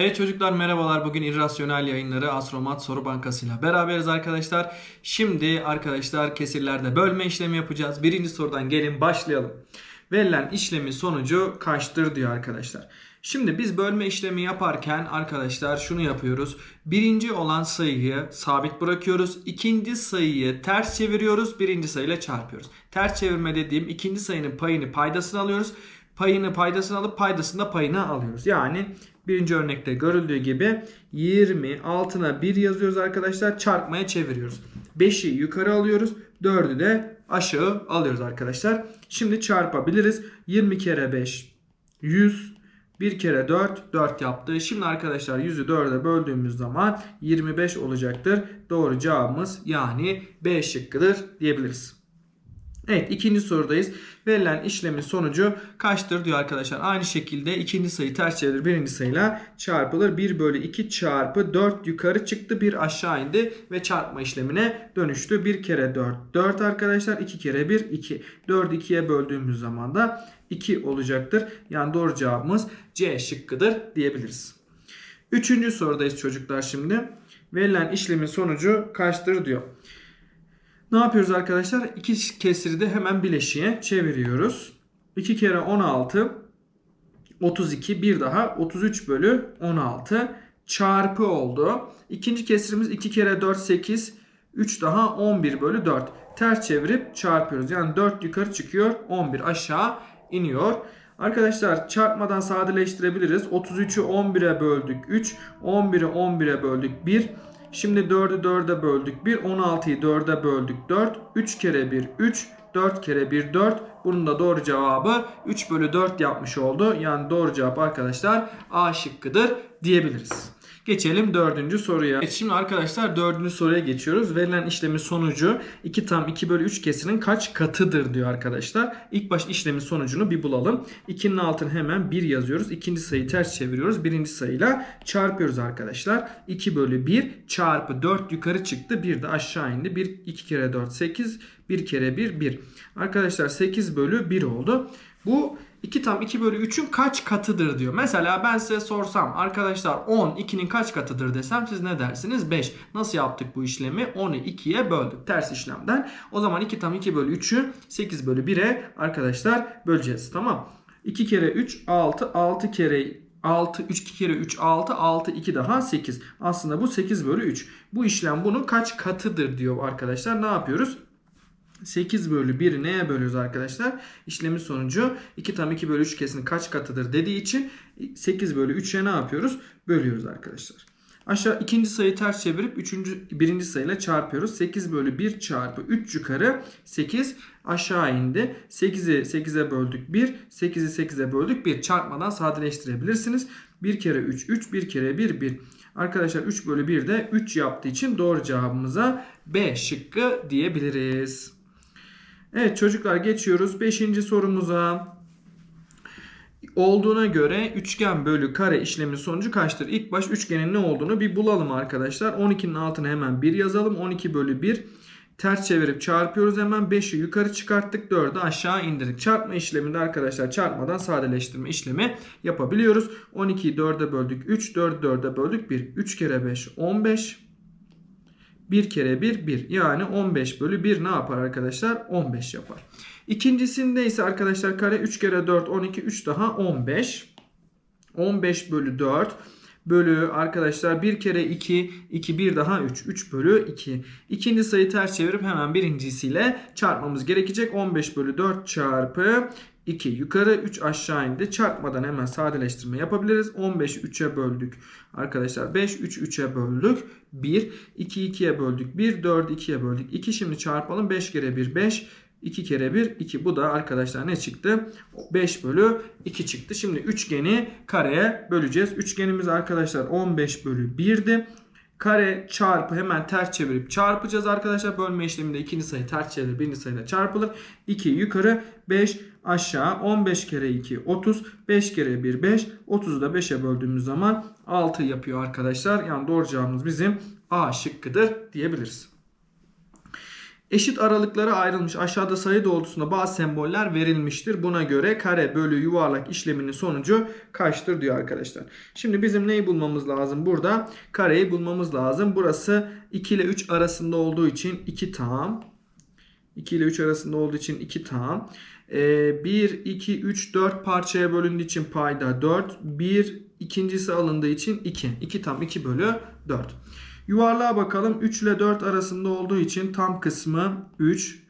Evet çocuklar merhabalar. Bugün irrasyonel yayınları Astromat Soru Bankası ile beraberiz arkadaşlar. Şimdi arkadaşlar kesirlerde bölme işlemi yapacağız. Birinci sorudan gelin başlayalım. Verilen işlemin sonucu kaçtır diyor arkadaşlar. Şimdi biz bölme işlemi yaparken arkadaşlar şunu yapıyoruz. Birinci olan sayıyı sabit bırakıyoruz. İkinci sayıyı ters çeviriyoruz. Birinci sayıyla çarpıyoruz. Ters çevirme dediğim ikinci sayının payını paydasını alıyoruz. Payını paydasını alıp paydasını da payına alıyoruz. Yani birinci örnekte görüldüğü gibi 20 altına 1 yazıyoruz arkadaşlar. Çarpmaya çeviriyoruz. 5'i yukarı alıyoruz. 4'ü de aşağı alıyoruz arkadaşlar. Şimdi çarpabiliriz. 20 kere 5 100 1 kere 4 4 yaptı. Şimdi arkadaşlar 100'ü 4'e böldüğümüz zaman 25 olacaktır. Doğru cevabımız yani B şıkkıdır diyebiliriz. Evet ikinci sorudayız. Verilen işlemin sonucu kaçtır diyor arkadaşlar. Aynı şekilde ikinci sayı ters çevirilir birinci sayıyla çarpılır. 1 bölü 2 çarpı 4 yukarı çıktı 1 aşağı indi ve çarpma işlemine dönüştü. 1 kere 4 4 arkadaşlar 2 kere 1 2. 4'ü 2'ye böldüğümüz zaman da 2 olacaktır. Yani doğru cevabımız C şıkkıdır diyebiliriz. Üçüncü sorudayız çocuklar şimdi. Verilen işlemin sonucu kaçtır diyor. Ne yapıyoruz arkadaşlar? İki kesiri de hemen bileşiğe çeviriyoruz. 2 kere 16 32 bir daha 33 bölü 16 çarpı oldu. İkinci kesirimiz 2 kere 4 8 3 daha 11 bölü 4. Ters çevirip çarpıyoruz. Yani 4 yukarı çıkıyor 11 aşağı iniyor. Arkadaşlar çarpmadan sadeleştirebiliriz. 33'ü 11'e böldük 3. 11'i 11'e böldük 1. Şimdi 4'ü 4'e böldük 1. 16'yı 4'e böldük 4. 3 kere 1 3. 4 kere 1 4. Bunun da doğru cevabı 3 bölü 4 yapmış oldu. Yani doğru cevap arkadaşlar A şıkkıdır diyebiliriz. Geçelim dördüncü soruya. Evet, şimdi arkadaşlar dördüncü soruya geçiyoruz. Verilen işlemin sonucu 2 tam 2 bölü 3 kesinin kaç katıdır diyor arkadaşlar. İlk baş işlemin sonucunu bir bulalım. 2'nin altına hemen 1 yazıyoruz. İkinci sayıyı ters çeviriyoruz. Birinci sayıyla çarpıyoruz arkadaşlar. 2 bölü 1 çarpı 4 yukarı çıktı. 1 de aşağı indi. 1 2 kere 4 8. 1 kere 1 1. Arkadaşlar 8 bölü 1 oldu. Bu 2 tam 2 bölü 3'ün kaç katıdır diyor. Mesela ben size sorsam arkadaşlar 10 2'nin kaç katıdır desem siz ne dersiniz? 5. Nasıl yaptık bu işlemi? 10'u 2'ye böldük ters işlemden. O zaman 2 tam 2 bölü 3'ü 8 bölü 1'e arkadaşlar böleceğiz. Tamam. 2 kere 3 6 6 kere 6 3 2 kere 3 6 6 2 daha 8. Aslında bu 8 bölü 3. Bu işlem bunun kaç katıdır diyor arkadaşlar. Ne yapıyoruz? 8 bölü 1'i neye bölüyoruz arkadaşlar? İşlemin sonucu 2 tam 2 bölü 3 kesinin kaç katıdır dediği için 8 bölü 3'e ne yapıyoruz? Bölüyoruz arkadaşlar. Aşağı ikinci sayıyı ters çevirip üçüncü, birinci sayıyla çarpıyoruz. 8 bölü 1 çarpı 3 yukarı 8 aşağı indi. 8'i 8'e böldük 1. 8'i 8'e böldük 1. Çarpmadan sadeleştirebilirsiniz. 1 kere 3 3 1 kere 1 1. Arkadaşlar 3 bölü 1 de 3 yaptığı için doğru cevabımıza B şıkkı diyebiliriz. Evet çocuklar geçiyoruz 5. sorumuza. Olduğuna göre üçgen bölü kare işlemin sonucu kaçtır? İlk baş üçgenin ne olduğunu bir bulalım arkadaşlar. 12'nin altına hemen 1 yazalım. 12 bölü 1 ters çevirip çarpıyoruz hemen. 5'i yukarı çıkarttık. 4'ü aşağı indirdik. Çarpma işleminde arkadaşlar çarpmadan sadeleştirme işlemi yapabiliyoruz. 12'yi 4'e böldük 3. 4'ü 4'e böldük 1. 3 kere 5 15. 1 kere 1 1 yani 15 bölü 1 ne yapar arkadaşlar? 15 yapar. İkincisinde ise arkadaşlar kare 3 kere 4 12 3 daha 15. 15 bölü 4 bölü arkadaşlar 1 kere 2 2 1 daha 3 3 bölü 2. İkinci sayı ters çevirip hemen birincisiyle çarpmamız gerekecek. 15 bölü 4 çarpı 2 yukarı 3 aşağı indi. Çarpmadan hemen sadeleştirme yapabiliriz. 15'i 3'e böldük. Arkadaşlar 5 3 3'e böldük. 1 2 2'ye böldük. 1 4 2'ye böldük. 2 şimdi çarpalım. 5 kere 1 5 2 kere 1 2 bu da arkadaşlar ne çıktı? 5 bölü 2 çıktı. Şimdi üçgeni kareye böleceğiz. Üçgenimiz arkadaşlar 15 bölü 1'di. Kare çarpı hemen ters çevirip çarpacağız arkadaşlar. Bölme işleminde ikinci sayı ters çevirir birinci sayıyla çarpılır. 2 yukarı 5 aşağı 15 kere 2 30 5 kere 1 5 30'u da 5'e böldüğümüz zaman 6 yapıyor arkadaşlar. Yani doğru cevabımız bizim A şıkkıdır diyebiliriz. Eşit aralıklara ayrılmış aşağıda sayı doğrultusunda bazı semboller verilmiştir. Buna göre kare bölü yuvarlak işleminin sonucu kaçtır diyor arkadaşlar. Şimdi bizim neyi bulmamız lazım? Burada kareyi bulmamız lazım. Burası 2 ile 3 arasında olduğu için 2 tam. 2 ile 3 arasında olduğu için 2 tam. Ee, 1, 2, 3, 4 parçaya bölündüğü için payda 4. 1 ikincisi alındığı için 2. 2 tam 2 bölü 4. Yuvarlığa bakalım. 3 ile 4 arasında olduğu için tam kısmı 3.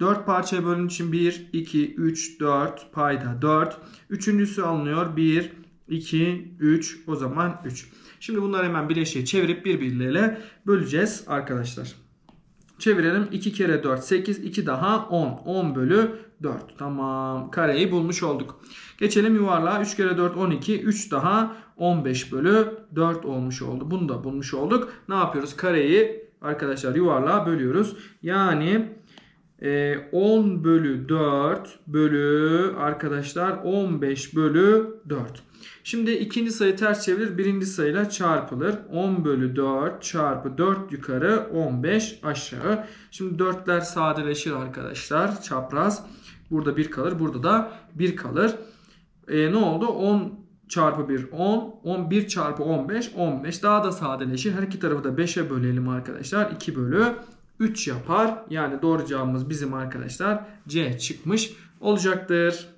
4 parçaya bölündüğü için 1, 2, 3, 4 payda 4. Üçüncüsü alınıyor. 1, 2, 3 o zaman 3. Şimdi bunları hemen bileşiğe çevirip birbirleriyle böleceğiz arkadaşlar. Çevirelim. 2 kere 4 8 2 daha 10. 10 bölü 4. Tamam. Kareyi bulmuş olduk. Geçelim yuvarlığa. 3 kere 4 12. 3 daha 15 bölü 4 olmuş oldu. Bunu da bulmuş olduk. Ne yapıyoruz? Kareyi arkadaşlar yuvarlığa bölüyoruz. Yani 10 bölü 4 bölü arkadaşlar 15 bölü 4. Şimdi ikinci sayı ters çevirir. Birinci sayıyla çarpılır. 10 bölü 4 çarpı 4 yukarı 15 aşağı. Şimdi 4'ler sadeleşir arkadaşlar. Çapraz. Burada 1 kalır. Burada da 1 kalır. E, ne oldu? 10 çarpı 1 10. 11 çarpı 15 15. Daha da sadeleşir. Her iki tarafı da 5'e bölelim arkadaşlar. 2 bölü 3 yapar. Yani doğru cevabımız bizim arkadaşlar C çıkmış olacaktır.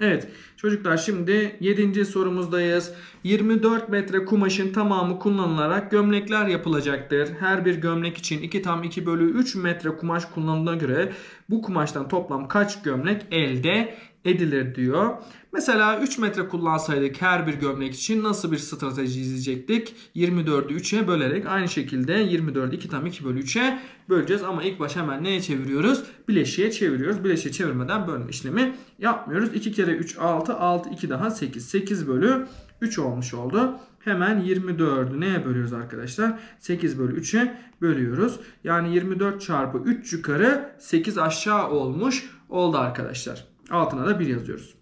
Evet çocuklar şimdi 7. sorumuzdayız. 24 metre kumaşın tamamı kullanılarak gömlekler yapılacaktır. Her bir gömlek için 2 tam 2 bölü 3 metre kumaş kullanıldığına göre bu kumaştan toplam kaç gömlek elde edilir diyor. Mesela 3 metre kullansaydık her bir gömlek için nasıl bir strateji izleyecektik? 24'ü 3'e bölerek aynı şekilde 24'ü 2 tam 2 bölü 3'e böleceğiz. Ama ilk baş hemen neye çeviriyoruz? Bileşiğe çeviriyoruz. Bileşiğe çevirmeden bölme işlemi yapmıyoruz. 2 kere 3 6 6 2 daha 8. 8 bölü 3 olmuş oldu. Hemen 24'ü neye bölüyoruz arkadaşlar? 8 bölü 3'e bölüyoruz. Yani 24 çarpı 3 yukarı 8 aşağı olmuş oldu arkadaşlar. Altına da 1 yazıyoruz.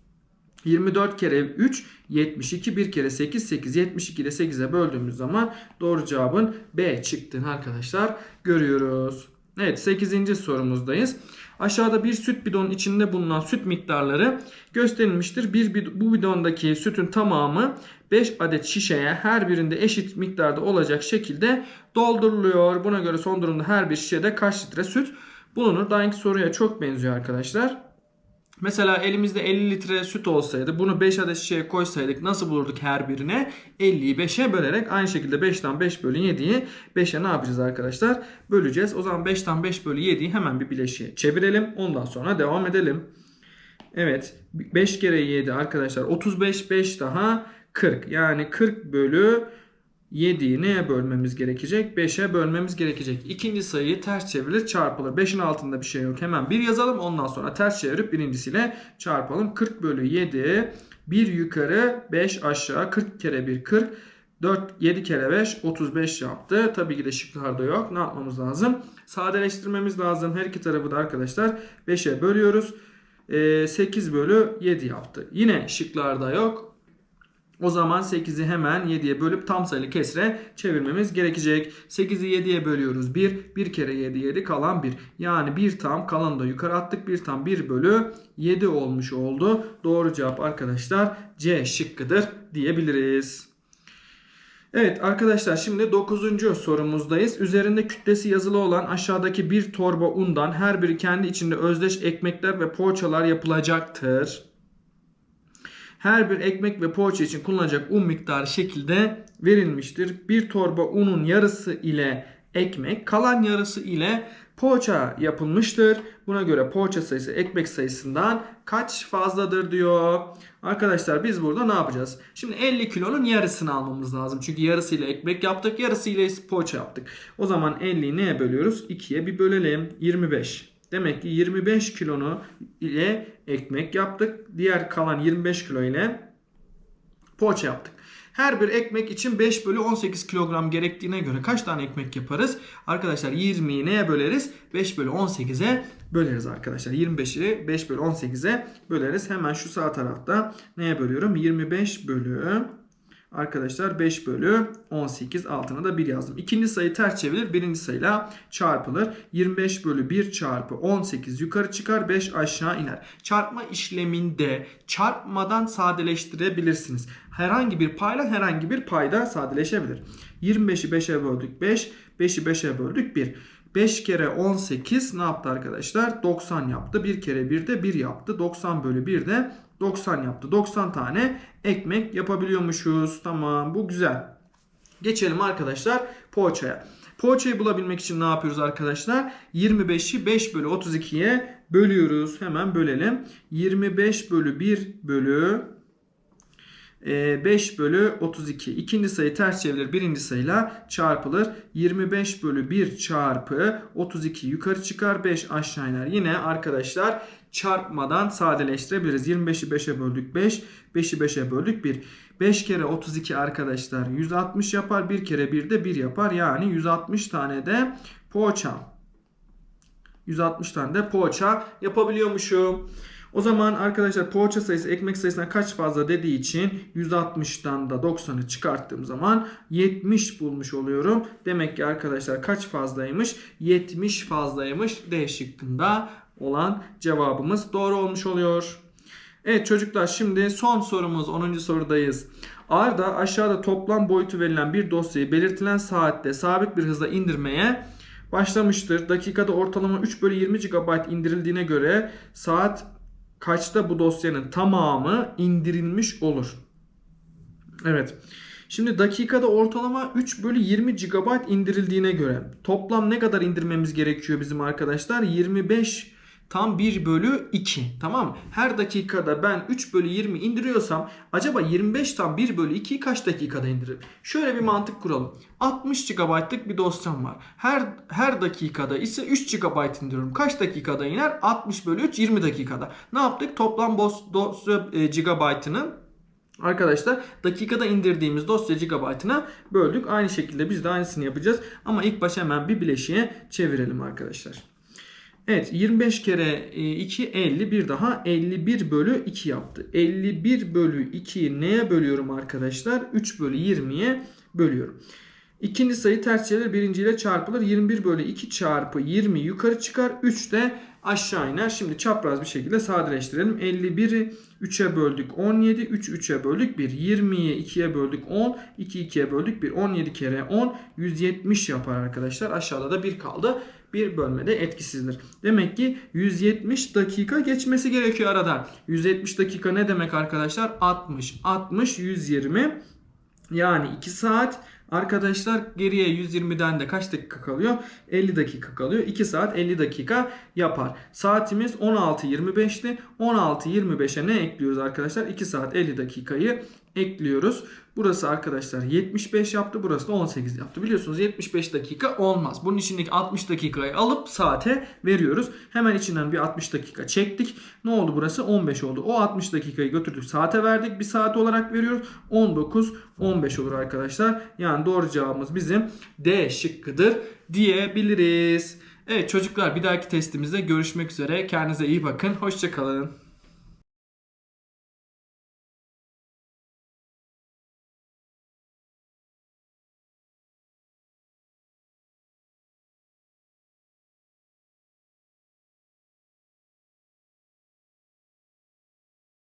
24 kere 3 72 1 kere 8 8 72 ile 8'e böldüğümüz zaman doğru cevabın B çıktığını arkadaşlar görüyoruz. Evet 8. sorumuzdayız. Aşağıda bir süt bidonun içinde bulunan süt miktarları gösterilmiştir. Bir bid- bu bidondaki sütün tamamı 5 adet şişeye her birinde eşit miktarda olacak şekilde dolduruluyor. Buna göre son durumda her bir şişede kaç litre süt bulunur? Daha soruya çok benziyor arkadaşlar. Mesela elimizde 50 litre süt olsaydı bunu 5 adet şişeye koysaydık nasıl bulurduk her birine? 50'yi 5'e bölerek aynı şekilde 5'ten 5 bölü 7'yi 5'e ne yapacağız arkadaşlar? Böleceğiz. O zaman 5'ten 5 bölü 7'yi hemen bir bileşiğe çevirelim. Ondan sonra devam edelim. Evet 5 kere 7 arkadaşlar 35 5 daha 40 yani 40 bölü 7'yi neye bölmemiz gerekecek? 5'e bölmemiz gerekecek. İkinci sayıyı ters çevrilir çarpılır. 5'in altında bir şey yok. Hemen 1 yazalım. Ondan sonra ters çevirip birincisiyle çarpalım. 40 bölü 7 1 yukarı 5 aşağı 40 kere 1 40 4 7 kere 5 35 yaptı. Tabii ki de şıklarda yok. Ne yapmamız lazım? Sadeleştirmemiz lazım. Her iki tarafı da arkadaşlar 5'e bölüyoruz. Ee, 8 bölü 7 yaptı. Yine şıklarda yok. O zaman 8'i hemen 7'ye bölüp tam sayılı kesre çevirmemiz gerekecek. 8'i 7'ye bölüyoruz 1. 1 kere 7 7 kalan 1. Yani 1 tam kalanı da yukarı attık. 1 tam 1 bölü 7 olmuş oldu. Doğru cevap arkadaşlar C şıkkıdır diyebiliriz. Evet arkadaşlar şimdi 9. sorumuzdayız. Üzerinde kütlesi yazılı olan aşağıdaki bir torba undan her biri kendi içinde özdeş ekmekler ve poğaçalar yapılacaktır. Her bir ekmek ve poğaça için kullanılacak un miktarı şekilde verilmiştir. Bir torba unun yarısı ile ekmek, kalan yarısı ile poğaça yapılmıştır. Buna göre poğaça sayısı ekmek sayısından kaç fazladır diyor. Arkadaşlar biz burada ne yapacağız? Şimdi 50 kilonun yarısını almamız lazım. Çünkü yarısıyla ekmek yaptık, yarısıyla poğaça yaptık. O zaman 50'yi neye bölüyoruz? 2'ye bir bölelim. 25. Demek ki 25 kilonu ile ekmek yaptık. Diğer kalan 25 kilo ile poğaça yaptık. Her bir ekmek için 5 bölü 18 kilogram gerektiğine göre kaç tane ekmek yaparız? Arkadaşlar 20'yi neye böleriz? 5 bölü 18'e böleriz arkadaşlar. 25'i 5 bölü 18'e böleriz. Hemen şu sağ tarafta neye bölüyorum? 25 bölü Arkadaşlar 5 bölü 18 altına da 1 yazdım. İkinci sayı ters çevrilir. Birinci sayıyla çarpılır. 25 bölü 1 çarpı 18 yukarı çıkar 5 aşağı iner. Çarpma işleminde çarpmadan sadeleştirebilirsiniz. Herhangi bir payla herhangi bir payda sadeleşebilir. 25'i 5'e böldük 5. 5'i 5'e böldük 1. 5 kere 18 ne yaptı arkadaşlar? 90 yaptı. 1 kere 1 de 1 yaptı. 90 bölü 1 de 90 yaptı. 90 tane ekmek yapabiliyormuşuz. Tamam bu güzel. Geçelim arkadaşlar poğaçaya. Poğaçayı bulabilmek için ne yapıyoruz arkadaşlar? 25'i 5 bölü 32'ye bölüyoruz. Hemen bölelim. 25 bölü 1 bölü 5 bölü 32. İkinci sayı ters çevrilir. Birinci sayıyla çarpılır. 25 bölü 1 çarpı 32 yukarı çıkar. 5 aşağı iner. Yine arkadaşlar çarpmadan sadeleştirebiliriz. 25'i 5'e böldük 5. 5'i 5'e böldük 1. 5 kere 32 arkadaşlar 160 yapar. 1 kere 1 de 1 yapar. Yani 160 tane de poğaça. 160 tane de poğaça yapabiliyormuşum. O zaman arkadaşlar poğaça sayısı ekmek sayısına kaç fazla dediği için 160'tan da 90'ı çıkarttığım zaman 70 bulmuş oluyorum. Demek ki arkadaşlar kaç fazlaymış? 70 fazlaymış. D şıkkında olan cevabımız doğru olmuş oluyor. Evet çocuklar şimdi son sorumuz 10. sorudayız. Arda aşağıda toplam boyutu verilen bir dosyayı belirtilen saatte sabit bir hızla indirmeye başlamıştır. Dakikada ortalama 3 bölü 20 GB indirildiğine göre saat kaçta bu dosyanın tamamı indirilmiş olur? Evet. Şimdi dakikada ortalama 3 bölü 20 GB indirildiğine göre toplam ne kadar indirmemiz gerekiyor bizim arkadaşlar? 25 tam 1 bölü 2 tamam? Her dakikada ben 3 bölü 20 indiriyorsam acaba 25 tam 1 bölü 2'yi kaç dakikada indiririm? Şöyle bir mantık kuralım. 60 GB'lık bir dosyam var. Her her dakikada ise 3 GB indiriyorum. Kaç dakikada iner? 60 bölü 3 20 dakikada. Ne yaptık? Toplam dosya e, gigabaytını Arkadaşlar dakikada indirdiğimiz dosya gigabaytına böldük. Aynı şekilde biz de aynısını yapacağız. Ama ilk başa hemen bir bileşiğe çevirelim arkadaşlar. Evet 25 kere 2 50 bir daha 51 bölü 2 yaptı. 51 bölü 2'yi neye bölüyorum arkadaşlar? 3 bölü 20'ye bölüyorum. İkinci sayı ters çevrilir birinciyle çarpılır. 21 bölü 2 çarpı 20 yukarı çıkar. 3 de aşağı iner. Şimdi çapraz bir şekilde sadeleştirelim. 51'i 3'e böldük 17. 3 3'e böldük 1. 20'yi 2'ye böldük 10. 2 2'ye böldük 1. 17 kere 10 170 yapar arkadaşlar. Aşağıda da 1 kaldı. Bir bölmede etkisizdir. Demek ki 170 dakika geçmesi gerekiyor arada. 170 dakika ne demek arkadaşlar? 60, 60, 120 yani 2 saat. Arkadaşlar geriye 120'den de kaç dakika kalıyor? 50 dakika kalıyor. 2 saat 50 dakika yapar. Saatimiz 16.25'ti. 16.25'e ne ekliyoruz arkadaşlar? 2 saat 50 dakikayı ekliyoruz. Burası arkadaşlar 75 yaptı. Burası da 18 yaptı. Biliyorsunuz 75 dakika olmaz. Bunun içindeki 60 dakikayı alıp saate veriyoruz. Hemen içinden bir 60 dakika çektik. Ne oldu burası? 15 oldu. O 60 dakikayı götürdük. Saate verdik. Bir saat olarak veriyoruz. 19 15 olur arkadaşlar. Yani doğru cevabımız bizim D şıkkıdır diyebiliriz. Evet çocuklar bir dahaki testimizde görüşmek üzere. Kendinize iyi bakın. Hoşçakalın.